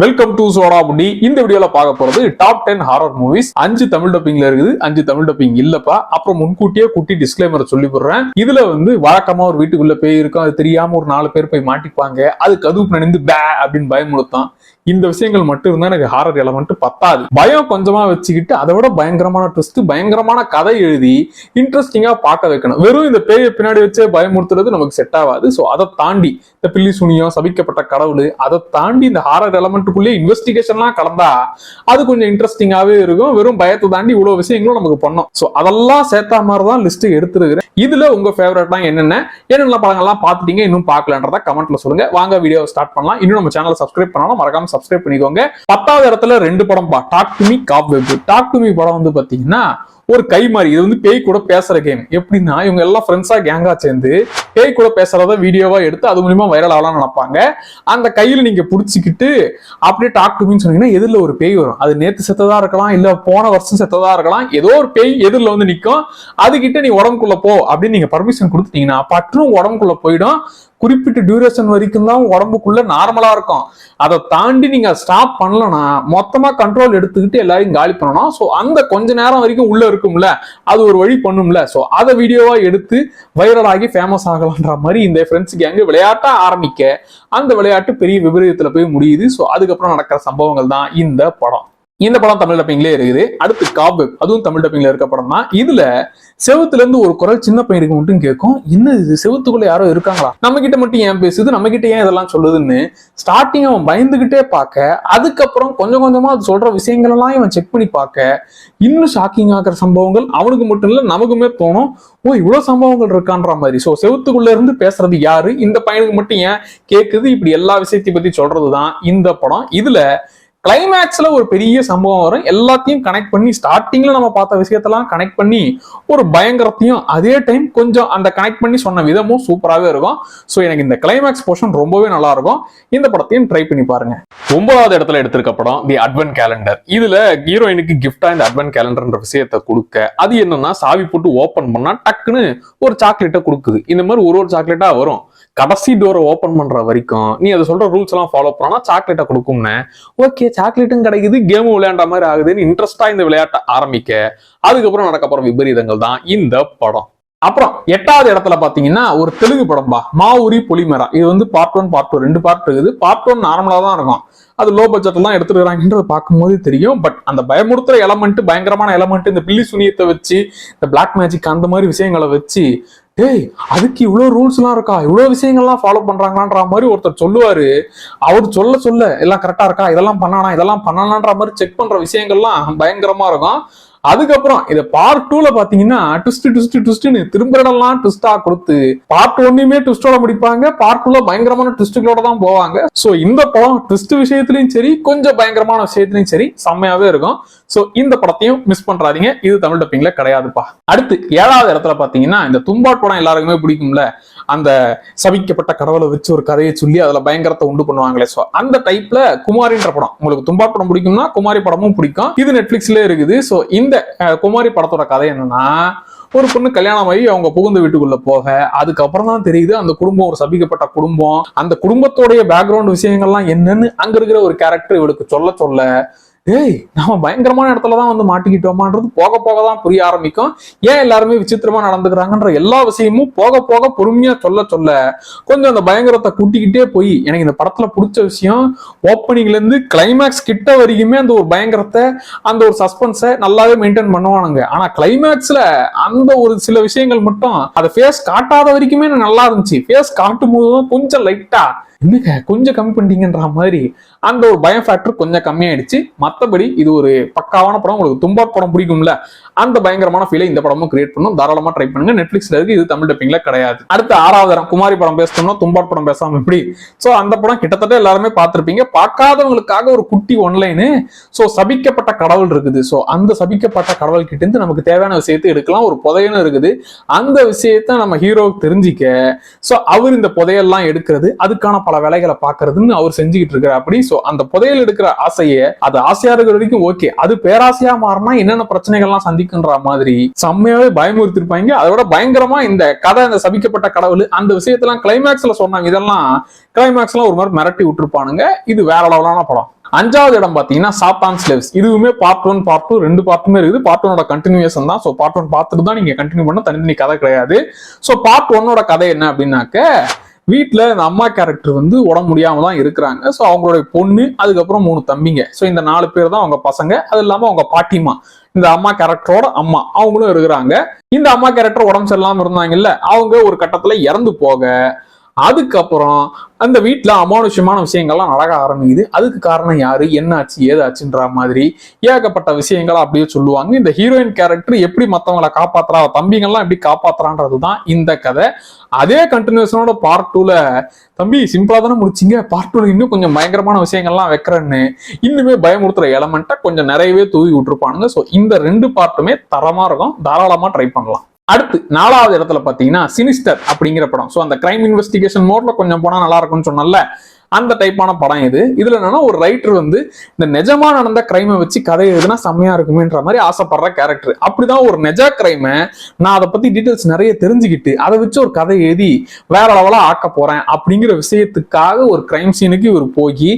Welcome to soda இந்த வீடியோல பார்க்க போறது டாப் டென் ஹாரர் மூவிஸ் அஞ்சு தமிழ் டப்பிங்ல இருக்குது. அஞ்சு தமிழ் டப்பிங் இல்லப்பா. அப்புறம் முன்கூட்டியே குட்டி டிஸ்க்ளைமர் சொல்லி போடுறேன். இதுல வந்து வழக்கமா ஒரு வீட்டுக்குள்ள பேய் இருக்கும். அது தெரியாம ஒரு நாலு பேர் போய் மாட்டிப்பாங்க. அது கதுப்பு நனைந்து பே அப்படின்னு பயமுறுத்தான் இந்த விஷயங்கள் மட்டும் இருந்தா எனக்கு ஹாரர் எலமெண்ட் பத்தாது. பயம் கொஞ்சமா வச்சுக்கிட்டு அதை விட பயங்கரமான ட்விஸ்ட் பயங்கரமான கதை எழுதி இன்ட்ரெஸ்டிங்கா பார்க்க வைக்கணும். வெறும் இந்த பேயை பின்னாடி வச்சே பயமுறுத்துறது நமக்கு செட் ஆகாது. ஸோ அதை தாண்டி இந்த பில்லி சுனியம் சபிக்கப்பட்ட கடவுள் அதை தாண்டி இந்த ஹாரர் எலமெண்ட்டுக்குள்ளே இன்வெஸ்டிகேஷன்லாம் கலந்தா அது கொஞ்சம் இன்ட்ரெஸ்டிங்காவே இருக்கும். வெறும் பயத்தை தாண்டி இவ்வளவு விஷயங்களும் நமக்கு பண்ணோம். ஸோ அதெல்லாம் சேர்த்தா மாதிரி தான் லிஸ்ட் எடுத்துருக்கிறேன். இதுல உங்க ஃபேவரட்லாம் என்னென்ன? என்னென்ன படங்கள்லாம் பார்த்துட்டீங்க? இன்னும் பார்க்கலன்றத கமெண்ட்ல சொல்லுங்க. வாங்க வீடியோ ஸ்டார்ட் பண்ணலாம். இன்னும் நம்ம சேனலை சப்ஸ்கிரைப் பண்ணாலும் மறக்காம சப்ஸ்கிரைப் பண்ணிக்கோங்க. பத்தாவது இடத்துல ரெண்டு படம் பா talk to me cobweb talk to me படம் வந்து பாத்தீங்கன்னா ஒரு கை மாதிரி. இது வந்து பேய் கூட பேசுற கேம் எப்படின்னா இவங்க எல்லாம் ஃப்ரெண்ட்ஸா கேங்கா சேர்ந்து பேய் கூட பேசுறத வீடியோவா எடுத்து அது மூலியமா வைரல் ஆகலாம் நினைப்பாங்க. அந்த கையில நீங்க புடிச்சுக்கிட்டு அப்படியே டாக் டு சொன்னீங்கன்னா எதிரில் ஒரு பேய் வரும். அது நேத்து செத்ததா இருக்கலாம் இல்ல போன வருஷம் செத்ததா இருக்கலாம் ஏதோ ஒரு பேய் எதிரில் வந்து நிற்கும் அதுகிட்ட நீ உடம்புக்குள்ள போ அப்படின்னு நீங்க பர்மிஷன் கொடுத்துட்டீங்கன்னா பற்றும் உடம்புக்குள்ள போயிடும். குறிப்பிட்ட டியூரேஷன் வரைக்கும் தான் உடம்புக்குள்ள நார்மலா இருக்கும். அதை தாண்டி நீங்க ஸ்டாப் பண்ணலன்னா மொத்தமா கண்ட்ரோல் எடுத்துக்கிட்டு எல்லாரையும் காலி பண்ணணும். ஸோ அந்த கொஞ்ச நேரம் வரைக்கும் உள்ள இருக்கும்ல அது ஒரு வழி பண்ணும்ல. ஸோ அதை வீடியோவா எடுத்து வைரலாகி ஃபேமஸ் ஆகலான்ற மாதிரி இந்த ஃப்ரெண்ட்ஸ் கேங்கு விளையாட்டா ஆரம்பிக்க அந்த விளையாட்டு பெரிய விபரீதத்துல போய் முடியுது. ஸோ அதுக்கப்புறம் நடக்கிற சம்பவங்கள் தான் இந்த படம். இந்த படம் தமிழ் டப்பிங்லேயே இருக்குது. அடுத்து காபு அதுவும் தமிழ் டப்பிங்ல இருக்க படம் தான். இதுல செவத்துல இருந்து ஒரு குரல் சின்ன பையனுக்கு மட்டும் கேட்கும். என்ன இது செவத்துக்குள்ள யாரோ இருக்காங்களா? நம்ம கிட்ட மட்டும் ஏன் பேசுது? நம்ம கிட்ட ஏன் இதெல்லாம் சொல்லுதுன்னு ஸ்டார்டிங் அவன் பயந்துகிட்டே பார்க்க அதுக்கப்புறம் கொஞ்சம் கொஞ்சமா அது சொல்ற விஷயங்கள் எல்லாம் இவன் செக் பண்ணி பார்க்க இன்னும் ஷாக்கிங் ஆகிற சம்பவங்கள் அவனுக்கு மட்டும் இல்ல நமக்குமே தோணும். ஓ இவ்வளவு சம்பவங்கள் இருக்கான்ற மாதிரி. சோ செவத்துக்குள்ள இருந்து பேசுறது யாரு? இந்த பையனுக்கு மட்டும் ஏன் கேக்குது? இப்படி எல்லா விஷயத்தையும் பத்தி சொல்றதுதான் இந்த படம். இதுல கிளைமேக்ஸ்ல ஒரு பெரிய சம்பவம் வரும். எல்லாத்தையும் கனெக்ட் பண்ணி ஸ்டார்டிங்ல நம்ம பார்த்த விஷயத்தெல்லாம் கனெக்ட் பண்ணி ஒரு பயங்கரத்தையும் அதே டைம் கொஞ்சம் அந்த கனெக்ட் பண்ணி சொன்ன விதமும் சூப்பராகவே இருக்கும். ஸோ எனக்கு இந்த கிளைமேக்ஸ் போர்ஷன் ரொம்பவே நல்லா இருக்கும். இந்த படத்தையும் ட்ரை பண்ணி பாருங்க. ஒன்பதாவது இடத்துல எடுத்திருக்க படம் தி அட்வென்ட் கேலண்டர் இதுல ஹீரோயினுக்கு கிஃப்டா இந்த அட்வென்ட் கேலண்டர்ன்ற விஷயத்தை கொடுக்க அது என்னன்னா சாவி போட்டு ஓபன் பண்ணா டக்குன்னு ஒரு சாக்லேட்டை கொடுக்குது. இந்த மாதிரி ஒரு ஒரு சாக்லேட்டா வரும். கடைசி டோரை ஓப்பன் பண்ற வரைக்கும் நீ அதை சொல்ற ரூல்ஸ் எல்லாம் ஃபாலோ பண்ணா சாக்லேட்டை கொடுக்கும்னு. ஓகே சாக்லேட்டும் கிடைக்குது கேமும் விளையாண்ட மாதிரி ஆகுதுன்னு இன்ட்ரெஸ்டா இந்த விளையாட்டை ஆரம்பிக்க. அதுக்கப்புறம் நடக்க போற விபரீதங்கள் தான் இந்த படம். அப்புறம் எட்டாவது இடத்துல பாத்தீங்கன்னா ஒரு தெலுங்கு படம் பா மாவுரி பொலிமரா. இது வந்து பார்ட் ஒன் பார்ட் டூ ரெண்டு பார்ட் இருக்குது. பார்ட் ஒன் நார்மலா தான் இருக்கும். அது லோ பட்ஜெட்ல தான் எடுத்துருக்காங்கன்றது பார்க்கும்போது தெரியும். பட் அந்த பயமுறுத்துற எலமெண்ட் பயங்கரமான எலமெண்ட் இந்த பில்லி சுனியத்தை வச்சு இந்த பிளாக் மேஜிக் அந்த மாதிரி விஷயங்களை வச்சு டேய் அதுக்கு இவ்வளோ ரூல்ஸ்லாம் இருக்கா? இவ்வளோ விஷயங்கள்லாம் ஃபாலோ பண்ணுறாங்களான்ற மாதிரி ஒருத்தர் சொல்லுவார். அவர் சொல்ல சொல்ல எல்லாம் கரெக்டாக இருக்கா? இதெல்லாம் பண்ணானா? இதெல்லாம் பண்ணலான்ற மாதிரி செக் பண்ணுற விஷயங்கள்லாம் பயங்கரமாக இருக்கும். அதுக்கப்புறம் இதை பார்ட் டூல பாத்தீங்கன்னா ட்விஸ்ட் ட்விஸ்ட் ட்விஸ்ட்னு திரும்ப ட்விஸ்டா கொடுத்து பார்ட் ஒன்னுமே ட்விஸ்டோட முடிப்பாங்க. பார்ட் டூல பயங்கரமான ட்விஸ்டுகளோட தான் போவாங்க. சோ இந்த படம் ட்விஸ்ட் விஷயத்துலயும் சரி கொஞ்சம் பயங்கரமான விஷயத்திலயும் சரி செம்மையாவே இருக்கும். சோ இந்த படத்தையும் மிஸ் பண்றாதீங்க. இது தமிழ் டப்பிங்ல கிடையாதுப்பா. அடுத்து ஏழாவது இடத்துல பாத்தீங்கன்னா இந்த தும்பா படம் எல்லாருக்குமே பிடிக்கும்ல. அந்த சபிக்கப்பட்ட கடவுளை வச்சு ஒரு கதையை சொல்லி அதுல பயங்கரத்தை உண்டு பண்ணுவாங்களே. சோ அந்த டைப்ல குமாரின்ற படம். உங்களுக்கு தும்பா படம் பிடிக்கும்னா குமாரி படமும் பிடிக்கும். இது நெட்ஃபிளிக்ஸ்ல இருக்குது. சோ இந்த இந்த குமாரி படத்தோட கதை என்னன்னா ஒரு பொண்ணு கல்யாணம் ஆகி அவங்க புகுந்த வீட்டுக்குள்ள போக அதுக்கப்புறம் தான் தெரியுது அந்த குடும்பம் ஒரு சபிக்கப்பட்ட குடும்பம். அந்த குடும்பத்தோடைய பேக்ரவுண்ட் விஷயங்கள்லாம் என்னன்னு அங்க இருக்கிற ஒரு கேரக்டர் இவளுக்கு சொல்ல சொல்ல டேய் நம்ம பயங்கரமான இடத்துல தான் வந்து மாட்டிக்கிட்டோமான்றது போக போக தான் புரிய ஆரம்பிக்கும். ஏன் எல்லாருமே விசித்திரமா நடந்துக்கிறாங்கன்ற எல்லா விஷயமும் போக போக பொறுமையா சொல்ல சொல்ல கொஞ்சம் அந்த பயங்கரத்தை கூட்டிக்கிட்டே போய் எனக்கு இந்த படத்துல பிடிச்ச விஷயம் ஓப்பனிங்ல இருந்து கிளைமேக்ஸ் கிட்ட வரைக்குமே அந்த ஒரு பயங்கரத்தை அந்த ஒரு சஸ்பென்ஸை நல்லாவே மெயின்டைன் பண்ணுவானுங்க. ஆனா கிளைமேக்ஸ்ல அந்த ஒரு சில விஷயங்கள் மட்டும் அதை ஃபேஸ் காட்டாத வரைக்குமே எனக்கு நல்லா இருந்துச்சு. ஃபேஸ் காட்டும் போதும் கொஞ்சம் லைட்டா என்னங்க கொஞ்சம் கம்மி பண்ணிட்டீங்கன்ற மாதிரி. அந்த ஒரு பயம் ஃபேக்டர் கொஞ்சம் கம்மியாயிடுச்சு. மற்றபடி இது ஒரு பக்காவான படம். உங்களுக்கு தும்பா படம் பிடிக்கும்ல அந்த பயங்கரமான ஃபீலை இந்த படமும் கிரியேட் பண்ணும். தாராளமாக ட்ரை பண்ணுங்க. நெட்ஃபிளிக்ஸ்ல இருக்கு. இது தமிழ் டப்பிங்ல கிடையாது. அடுத்து ஆறாவது தரம் குமாரி படம் பேசணும்னா தும்பாட் படம் பேசாம எப்படி? ஸோ அந்த படம் கிட்டத்தட்ட எல்லாருமே பார்த்திருப்பீங்க. பார்க்காதவங்களுக்காக ஒரு குட்டி ஒன்லைனு ஸோ சபிக்கப்பட்ட கடவுள் இருக்குது. ஸோ அந்த சபிக்கப்பட்ட கடவுள் கிட்ட இருந்து நமக்கு தேவையான விஷயத்தை எடுக்கலாம். ஒரு புதையன்னு இருக்குது. அந்த விஷயத்த நம்ம ஹீரோவுக்கு தெரிஞ்சிக்க ஸோ அவர் இந்த புதையெல்லாம் எடுக்கிறது. அதுக்கான பல வேலைகளை பாக்குறதுன்னு அவர் செஞ்சுக்கிட்டு இருக்கிற அப்படி. சோ அந்த புதையல் எடுக்கிற ஆசையை அது ஆசையா இருக்கிற வரைக்கும் ஓகே அது பேராசையா மாறினா என்னென்ன பிரச்சனைகள்லாம் சந்திக்குன்ற மாதிரி செம்மையாவே பயமுறுத்திருப்பாங்க. அதோட பயங்கரமா இந்த கதை இந்த சபிக்கப்பட்ட கடவுள் அந்த விஷயத்தெல்லாம் கிளைமேக்ஸ்ல சொன்னாங்க. இதெல்லாம் கிளைமேக்ஸ்லாம் ஒரு மாதிரி மிரட்டி விட்டுருப்பானுங்க. இது வேற லெவலான படம். அஞ்சாவது இடம் பாத்தீங்கன்னா சாத்தான் ஸ்லேவ்ஸ் இதுவுமே பார்ட் ஒன் பார்ட் டூ ரெண்டு பார்ட்டுமே இருக்குது. பார்ட் ஒனோட கண்டினியூஷன் தான். ஸோ பார்ட் ஒன் பார்த்துட்டு தான் நீங்க கண்டினியூ பண்ண தனித்தனி கதை கிடையாது. ஸோ பார்ட் ஒன்னோட கதை என்ன அப்படின்னாக்க வீட்டில் இந்த அம்மா கேரக்டர் வந்து உடம்பு முடியாமல் தான் இருக்கிறாங்க. ஸோ அவங்களுடைய பொண்ணு அதுக்கப்புறம் மூணு தம்பிங்க. ஸோ இந்த நாலு பேர் தான் அவங்க பசங்க. அது இல்லாமல் அவங்க பாட்டிமா இந்த அம்மா கேரக்டரோட அம்மா. அவங்களும் இருக்கிறாங்க. இந்த அம்மா கேரக்டர் உடம்பு சரியில்லாம இருந்தாங்கல்ல அவங்க ஒரு கட்டத்துல இறந்து போக அதுக்கப்புறம் அந்த வீட்டில் அமானுஷ்யமான விஷயங்கள்லாம் நடக்க ஆரம்பிக்குது. அதுக்கு காரணம் யாரு? என்னாச்சு? ஏதாச்சுன்ற மாதிரி ஏகப்பட்ட விஷயங்களை அப்படியே சொல்லுவாங்க. இந்த ஹீரோயின் கேரக்டர் எப்படி மற்றவங்களை காப்பாத்துறா? தம்பிங்கள்லாம் எப்படி காப்பாத்துறான்றது தான் இந்த கதை. அதே கண்டினியூஷனோட பார்ட் டூல தம்பி சிம்பிளா தானே முடிச்சிங்க? பார்ட் டூல இன்னும் கொஞ்சம் பயங்கரமான விஷயங்கள்லாம் வைக்கிறேன்னு. இன்னுமே பயமுறுத்துற எலமெண்ட்டை கொஞ்சம் நிறையவே தூவி விட்டுருப்பானுங்க. ஸோ இந்த ரெண்டு பார்ட்டுமே தரமா இருக்கும். தாராளமா ட்ரை பண்ணலாம். அடுத்து நாலாவது இடத்துல பாத்தீங்கன்னா சினிஸ்டர் அப்படிங்கிற படம். ஸோ அந்த கிரைம் இன்வெஸ்டிகேஷன் மோட்ல கொஞ்சம் போனா நல்லா இருக்கும்னு சொன்னல அந்த டைப்பான படம் இது இதுல என்னன்னா ஒரு ரைட்டர் வந்து இந்த நிஜமா நடந்த கிரைமை வச்சு கதை எழுதுனா செம்மையா இருக்குமேன்ற மாதிரி ஆசைப்படுற கேரக்டர் அப்படிதான் ஒரு நெஜா கிரைமை நான் அதை பத்தி டீட்டெயில்ஸ் நிறைய தெரிஞ்சுக்கிட்டு அதை வச்சு ஒரு கதை எழுதி வேற லெவலா ஆக்க போறேன் அப்படிங்கிற விஷயத்துக்காக ஒரு கிரைம் சீனுக்கு இவர் போய்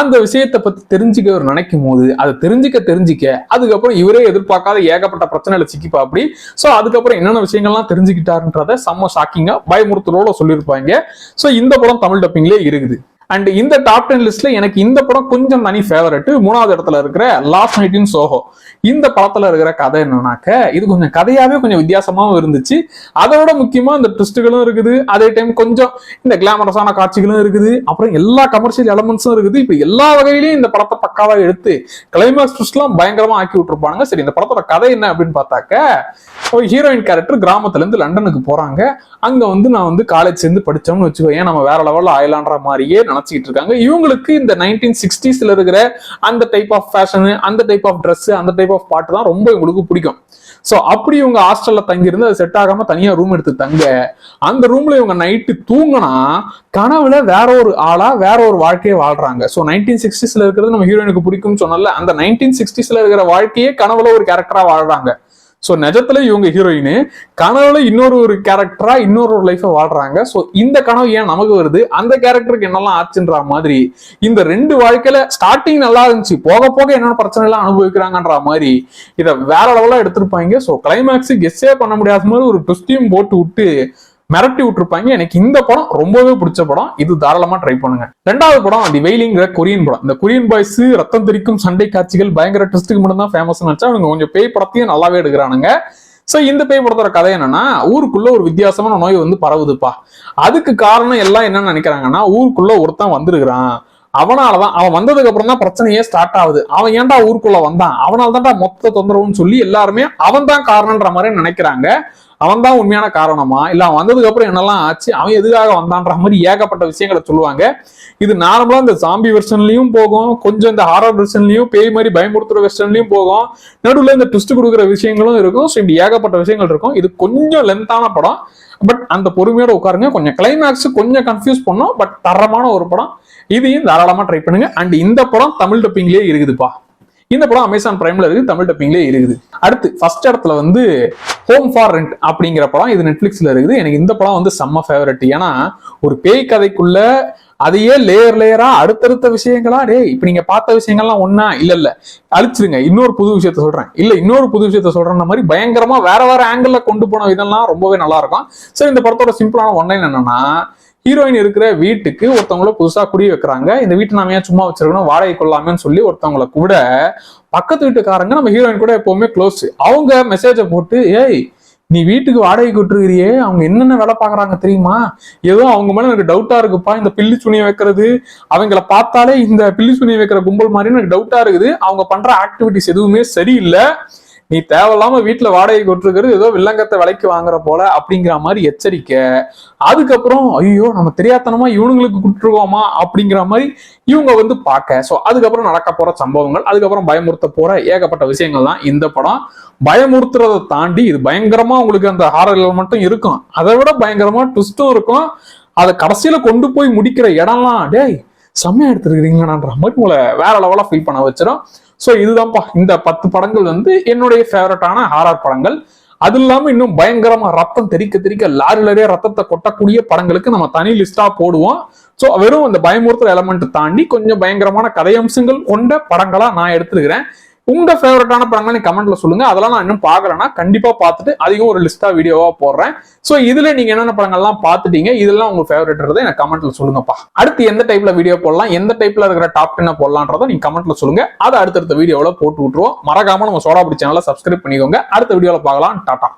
அந்த விஷயத்தை பத்தி தெரிஞ்சுக்க இவர் நினைக்கும் போது அதை தெரிஞ்சுக்க தெரிஞ்சுக்க அதுக்கப்புறம் இவரே எதிர்பார்க்காத ஏகப்பட்ட பிரச்சனைகளை சிக்கிப்பா அப்படி. ஸோ அதுக்கப்புறம் என்னென்ன விஷயங்கள்லாம் தெரிஞ்சுக்கிட்டாருன்றத செம்ம ஷாக்கிங்கா பயமுறுத்தலோட சொல்லியிருப்பாங்க. ஸோ இந்த படம் தமிழ் டப்பிங்லேயே இருக்குது. அண்ட் இந்த டாப் டென் லிஸ்ட்ல எனக்கு இந்த படம் கொஞ்சம் தனி ஃபேவரட் மூணாவது இடத்துல இருக்கிற லாஸ்ட் நைட் இன் சோஹோ இந்த படத்துல இருக்கிற கதை என்னன்னாக்க இது கொஞ்சம் கதையாவே கொஞ்சம் வித்தியாசமாவும் இருந்துச்சு. அதோட முக்கியமா இந்த ட்விஸ்ட்டுகளும் இருக்குது. அதே டைம் கொஞ்சம் இந்த கிளாமரஸான காட்சிகளும் இருக்குது. அப்புறம் எல்லா கமர்ஷியல் எலமெண்ட்ஸும் இருக்குது. இப்ப எல்லா வகையிலையும் இந்த படத்தை பக்காவா எடுத்து கிளைமேக்ஸ் ட்விஸ்ட்லாம் பயங்கரமா ஆக்கி விட்டுருப்பாங்க சரி இந்த படத்தோட கதை என்ன அப்படின்னு பார்த்தாக்க ஒரு ஹீரோயின் கேரக்டர் கிராமத்துல இருந்து லண்டனுக்கு போறாங்க. அங்க வந்து நான் வந்து காலேஜ் சேர்ந்து படிச்சோம்னு வச்சுக்கோ ஏன் நம்ம வேற லெவல்ல ஆயிலான்ற மாதிரியே நினைச்சிட்டு இருக்காங்க. இவங்களுக்கு இந்த நைன்டீன் சிக்ஸ்டீஸ்ல இருக்கிற அந்த டைப் ஆஃப் ஃபேஷனு அந்த டைப் ஆஃப் ட்ரெஸ் அந்த டைப் ஆஃப் பாட்டு தான் ரொம்ப இவங்களுக்கு பிடிக்கும். சோ அப்படி இவங்க ஹாஸ்டல்ல தங்கியிருந்து அது செட் ஆகாம தனியா ரூம் எடுத்து தங்க அந்த ரூம்ல இவங்க நைட்டு தூங்கினா கனவுல வேற ஒரு ஆளா வேற ஒரு வாழ்க்கையை வாழ்றாங்க. சோ நைன்டீன் சிக்ஸ்டீஸ்ல இருக்கிறது நம்ம ஹீரோயினுக்கு பிடிக்கும்னு சொன்னல அந்த நைன்டீன் சிக்ஸ்டீஸ்ல இருக்கிற வாழ்க்கையே கனவுல ஒரு கேரக்டரா வாழ்றாங்க. ஸோ நிஜத்துல இவங்க ஹீரோயின் கனவுல இன்னொரு ஒரு கேரக்டரா இன்னொரு ஒரு லைஃபை வாழ்றாங்க. ஸோ இந்த கனவு ஏன் நமக்கு வருது? அந்த கேரக்டருக்கு என்னெல்லாம் ஆச்சுன்ற மாதிரி இந்த ரெண்டு வாழ்க்கையில ஸ்டார்டிங் நல்லா இருந்துச்சு. போக போக என்னென்ன பிரச்சனை எல்லாம் அனுபவிக்கிறாங்கன்ற மாதிரி இதை வேற லெவலாக எடுத்திருப்பாங்க. ஸோ கிளைமேக்ஸ் கெஸ்ஸே பண்ண முடியாத மாதிரி ஒரு ட்விஸ்டையும் போட்டு விட்டு மிரட்டி விட்டுருப்பாங்க. எனக்கு இந்த படம் ரொம்பவே பிடிச்ச படம். இது தாராளமா ட்ரை பண்ணுங்க. ரெண்டாவது படம் தி வெயிலிங்கிற கொரியன் படம். இந்த கொரியன் பாய்ஸ் ரத்தம் தெரிக்கும் சண்டை காட்சிகள் பயங்கர ட்விஸ்ட்டுக்கு மட்டும் தான் ஃபேமஸ் நினைச்சா அவங்க கொஞ்சம் பேய் படத்தையும் நல்லாவே எடுக்கிறானுங்க. சோ இந்த பேய் படத்தோட கதை என்னன்னா ஊருக்குள்ள ஒரு வித்தியாசமான நோய் வந்து பரவுதுப்பா. அதுக்கு காரணம் எல்லாம் என்ன நினைக்கிறாங்கன்னா ஊருக்குள்ள ஒருத்தன் வந்திருக்கிறான். அவனாலதான் அவன் வந்ததுக்கு அப்புறம் தான் பிரச்சனையே ஸ்டார்ட் ஆகுது. அவன் ஏன்டா ஊருக்குள்ள வந்தான்? அவனால தான்டா மொத்த தொந்தரவுன்னு சொல்லி எல்லாருமே அவன் தான் காரணம்ன்ற மாதிரி நினைக்கிறாங்க. அவன் தான் உண்மையான காரணமா? இல்ல அவன் வந்ததுக்கு அப்புறம் என்னெல்லாம் ஆச்சு? அவன் எதுக்காக வந்தான்ற மாதிரி ஏகப்பட்ட விஷயங்களை சொல்லுவாங்க. இது நார்மலா இந்த சாம்பி வெர்ஷன்லயும் போகும். கொஞ்சம் இந்த ஹாரர் வெர்ஷன்லயும் பேய் மாதிரி பயமுறுத்துற வெர்ஷன்லயும் போகும். நடுவில் இந்த ட்விஸ்ட் கொடுக்குற விஷயங்களும் இருக்கும். ஸோ இப்படி ஏகப்பட்ட விஷயங்கள் இருக்கும். இது கொஞ்சம் லென்த்தான படம். பட் அந்த பொறுமையோட உட்காருங்க. கொஞ்சம் கிளைமேக்ஸ் கொஞ்சம் கன்ஃபியூஸ் பண்ணோம். பட் தரமான ஒரு படம். இதையும் தாராளமா ட்ரை பண்ணுங்க. அண்ட் இந்த படம் தமிழ் டப்பிங்லேயே இருக்குதுப்பா. இந்த படம் அமேசான் பிரைம்ல இருக்கு. தமிழ் டப்பிங்லேயே இருக்குது. அடுத்து ஃபர்ஸ்ட் இடத்துல வந்து ஹோம் ஃபார் ரெண்ட் அப்படிங்கிற படம் இது நெட்ஃபிளிக்ஸ்ல இருக்குது. எனக்கு இந்த படம் வந்து செம்ம ஃபேவரட் ஏன்னா ஒரு பேய் கதைக்குள்ள அதையே லேயர் லேயரா அடுத்தடுத்த விஷயங்களா? டேய் இப்ப நீங்க பார்த்த விஷயங்கள்லாம் ஒன்னா இல்ல இல்ல. அழிச்சிருங்க. இன்னொரு புது விஷயத்த சொல்றேன். இல்ல இன்னொரு புது விஷயத்த சொல்றேன் மாதிரி பயங்கரமா வேற வேற ஆங்கிள் கொண்டு போன விதம்லாம் ரொம்பவே நல்லா இருக்கும். சரி இந்த படத்தோட சிம்பிளான ஒன்லைன் என்னன்னா ஹீரோயின் இருக்கிற வீட்டுக்கு ஒருத்தவங்கள புதுசா குடி வைக்கிறாங்க. இந்த வீட்டை நாம ஏன் சும்மா வச்சிருக்கணும்? வாடகை கொள்ளாமேன்னு சொல்லி ஒருத்தவங்கள கூட பக்கத்து வீட்டுக்காரங்க நம்ம ஹீரோயின் கூட எப்பவுமே க்ளோஸ் அவங்க மெசேஜை போட்டு ஏய் நீ வீட்டுக்கு வாடகைக்கு விட்டுருக்கிறியே அவங்க என்னென்ன வேலை பார்க்குறாங்க தெரியுமா? ஏதோ அவங்க மேல எனக்கு டவுட்டா இருக்குப்பா இந்த பில்லி சுனியை வைக்கிறது. அவங்கள பார்த்தாலே இந்த பில்லி சுனியை வைக்கிற கும்பல் மாதிரி எனக்கு டவுட்டா இருக்குது. அவங்க பண்ற ஆக்டிவிட்டிஸ் எதுவுமே சரியில்லை. நீ தேவையில்லாம வீட்டுல வாடகை கொட்டிருக்கிறது ஏதோ வில்லங்கத்தை விலைக்கு வாங்குற போல அப்படிங்கிற மாதிரி எச்சரிக்கை. அதுக்கப்புறம் ஐயோ நம்ம தெரியாதனமா இவனுங்களுக்கு கொடுத்துருக்கோமா அப்படிங்கிற மாதிரி இவங்க வந்து பார்க்க. ஸோ அதுக்கப்புறம் நடக்க போற சம்பவங்கள் அதுக்கப்புறம் பயமுறுத்த போற ஏகப்பட்ட விஷயங்கள் தான் இந்த படம். பயமுறுத்துறதை தாண்டி இது பயங்கரமா உங்களுக்கு அந்த ஹாரர் மட்டும் இருக்கும். அதை விட பயங்கரமா ட்விஸ்டும் இருக்கும். அதை கடைசியில கொண்டு போய் முடிக்கிற இடம்லாம் டேய் செம்மையா எடுத்துருக்கீங்களான்ற மாதிரி உங்களை வேற லெவலாக ஃபீல் பண்ண வச்சிடும் ஸோ இதுதான்ப்பா. இந்த பத்து படங்கள் வந்து என்னுடைய ஃபேவரட்டான ஹாரர் படங்கள். அது இல்லாம இன்னும் பயங்கரமா ரத்தம் தெறிக்க தெறிக்க லாரி லாரியா ரத்தத்தை கொட்டக்கூடிய படங்களுக்கு நம்ம தனி லிஸ்டா போடுவோம். ஸோ வெறும் அந்த பயமுறுத்தல் எலமெண்ட் தாண்டி கொஞ்சம் பயங்கரமான கதையம்சங்கள் கொண்ட படங்களா நான் எடுத்துருக்கிறேன். உங்க ஃபேவரட்டான படங்களை நீங்க கமெண்ட்ல சொல்லுங்க. அதெல்லாம் நான் இன்னும் பாக்கலன்னா கண்டிப்பா பார்த்துட்டு அதிகம் ஒரு லிஸ்டா வீடியோவா போடுறேன். சோ இதுல நீங்க என்னென்ன படங்கள்லாம் பார்த்துட்டீங்க இதெல்லாம் உங்க ஃபேவரட்ன்றதை எனக்கு கமெண்ட்ல சொல்லுங்கப்பா. அடுத்து எந்த டைப்ல வீடியோ போடலாம் எந்த டைப்ல இருக்கிற டாப் டென்ன போடலான்றதை நீங்க கமெண்ட்ல சொல்லுங்க. அதை அடுத்தடுத்த வீடியோவில் போட்டு விட்டுருவோம். மறக்காம நம்ம சோடாபுடி சேனலை சப்ஸ்கிரைப் பண்ணிக்கோங்க. அடுத்த வீடியோவில் பார்க்கலாம். டாட்டா.